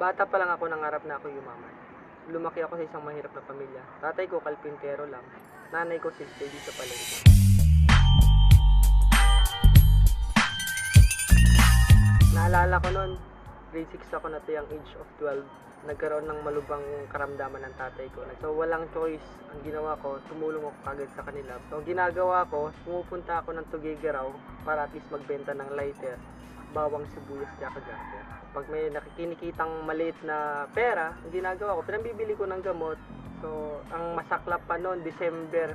Bata pa lang ako nangarap na ako yumaman. Lumaki ako sa isang mahirap na pamilya. Tatay ko kalpintero lang. Nanay ko sister dito sa palengke. Naalala ko noon, grade 6 ako na to yung age of 12. Nagkaroon ng malubang karamdaman ng tatay ko. So walang choice. Ang ginawa ko, tumulong ako kagad sa kanila. So ang ginagawa ko, pumupunta ako ng Tugigaraw para at least magbenta ng lighter, bawang sibuyas tsaka garter. Pag may nakikinikitang maliit na pera, ginagawa ko, pinambibili ko ng gamot. So ang masaklap pa noon, December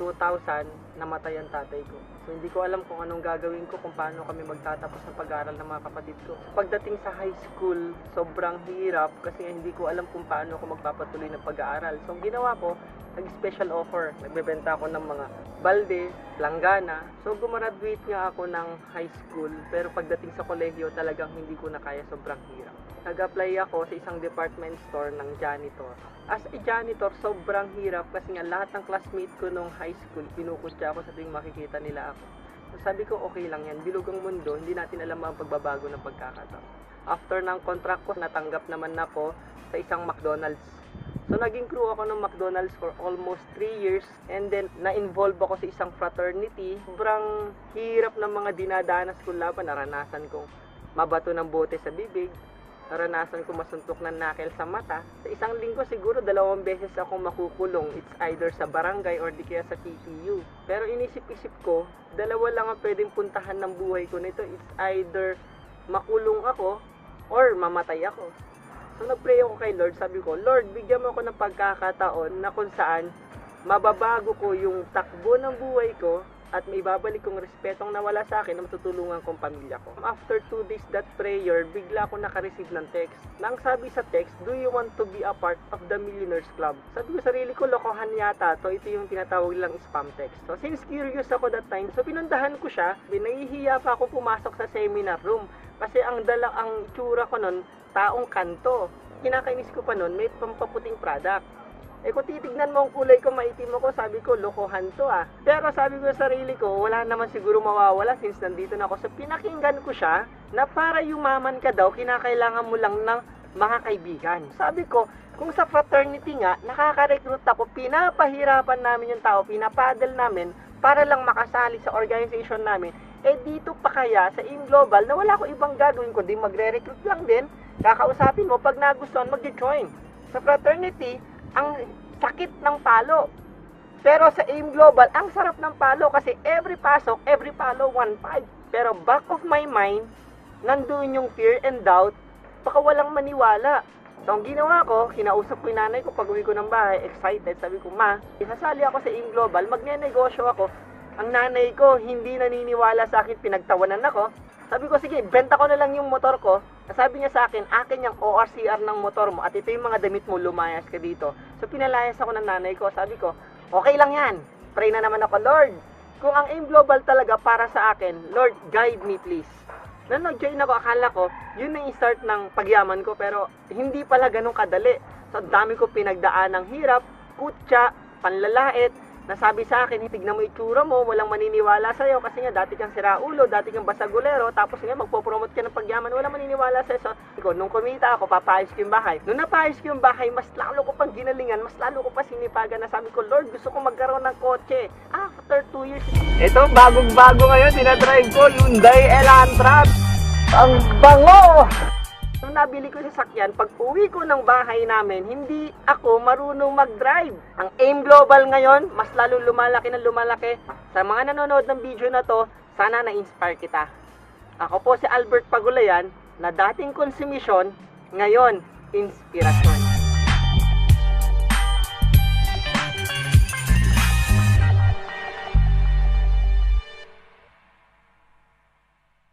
2000, namatay ang tatay ko. So hindi ko alam kung anong gagawin ko, kung paano kami magtatapos ng pag-aaral ng mga kapatid ko. Pagdating sa high school, sobrang hirap kasi hindi ko alam kung paano ako magpapatuloy ng pag-aaral. So ang ginawa ko, nag-special offer. Nagbebenta ako ng mga balde, langgana. So gumraduate nga ako ng high school, pero pagdating sa kolehiyo talagang hindi ko na kaya sobrang hirap. Nag-apply ako sa isang department store ng janitor. As a janitor, sobrang hirap kasi nga lahat ng classmate ko nung high school, pinukutya ako sa tuwing makikita nila ako. So sabi ko, okay lang yan. Bilog ang mundo, hindi natin alam ang pagbabago ng pagkakataon. After ng contract ko, natanggap naman ako sa isang McDonald's. So naging crew ako ng McDonald's for almost 3 years and then na-involve ako sa isang fraternity. Sobrang hirap ng mga dinadanas ko laban. Naranasan kong mabato ng bote sa bibig, naranasan ko masuntok ng nakel sa mata. Sa isang linggo siguro dalawang beses ako makukulong. It's either sa barangay or di kaya sa TPU. Pero inisip-isip ko, dalawa lang ang pwedeng puntahan ng buhay ko nito. It's either makulong ako or mamatay ako. So nagpray ako kay Lord, sabi ko, Lord, bigyan mo ako ng pagkakataon na kung saan mababago ko yung takbo ng buhay ko at may babalik kong respetong nawala sa akin na matutulungan kong pamilya ko. After two days that prayer, bigla ako nakareceive ng text. Nang sabi sa text, do you want to be a part of the Millionaires Club? Sabi ko sarili ko, lokohan yata to. Ito yung tinatawag lang spam text. So since curious ako that time, so pinundahan ko siya. Binahihiya pa ako pumasok sa seminar room. Kasi ang dala, ang itsura ko nun, taong kanto. Kinakainis ko pa nun, may pampaputing product. Eh kung titignan mo ang kulay ko, maitim ako, sabi ko, lokohan to ah. Pero sabi ko sa sarili ko, wala naman siguro mawawala since nandito na ako. So pinakinggan ko siya na para yumaman ka daw, kinakailangan mo lang ng mga kaibigan. Sabi ko, kung sa fraternity nga, nakaka-recruit ako, pinapahirapan namin yung tao, pinapaddle namin para lang makasali sa organization namin. Eh dito pa kaya sa In Global na wala ko ibang gagawin kundi magre-recruit lang din, kakausapin mo pag nagustuhan mag-join. Sa fraternity, ang sakit ng palo. Pero sa AIM Global, ang sarap ng palo kasi every pasok, every palo, 1.5. Pero back of my mind, nandun yung fear and doubt, baka walang maniwala. So, ang ginawa ko, kinausap ko yung nanay ko pag uwi ko ng bahay, excited. Sabi ko, ma, isasali ako sa AIM Global, magne-negosyo ako. Ang nanay ko, hindi naniniwala sa akin, pinagtawanan ako. Sabi ko, sige, benta ko na lang yung motor ko. Sabi niya sa akin, akin yung ORCR ng motor mo at ito yung mga damit mo, lumayas ka dito. So pinalayas ako ng nanay ko. Sabi ko, okay lang yan. Pray na naman ako, Lord. Kung ang aim global talaga para sa akin, Lord, guide me please. Nung nag-join ako, akala ko, yun na yung start ng pagyaman ko, pero hindi pala ganun kadali. So, dami ko pinagdaan ng hirap, kutya, panlalait, nasabi sa akin, tignan mo itsura mo, walang maniniwala sa'yo kasi nga dati kang siraulo, dati kang basagulero, tapos nga magpo-promote ka ng pagyaman, walang maniniwala sa'yo. So, iko, nung kumita ako, papayos ko yung bahay. Nung napayos ko yung bahay, mas lalo ko pang ginalingan, mas lalo ko pa sinipagan na sabi ko, Lord, gusto ko magkaroon ng kotse. After 2 years, ito, bagong-bago ngayon, tinadrive ko, Hyundai Elantra. Ang bango! Nabili ko sa sakyan, pag uwi ko ng bahay namin, hindi ako marunong mag-drive. Ang AIM Global ngayon, mas lalo lumalaki ng lumalaki. Sa mga nanonood ng video na to, sana na-inspire kita. Ako po si Albert Pagulayan, na dating konsumisyon, ngayon, inspirasyon.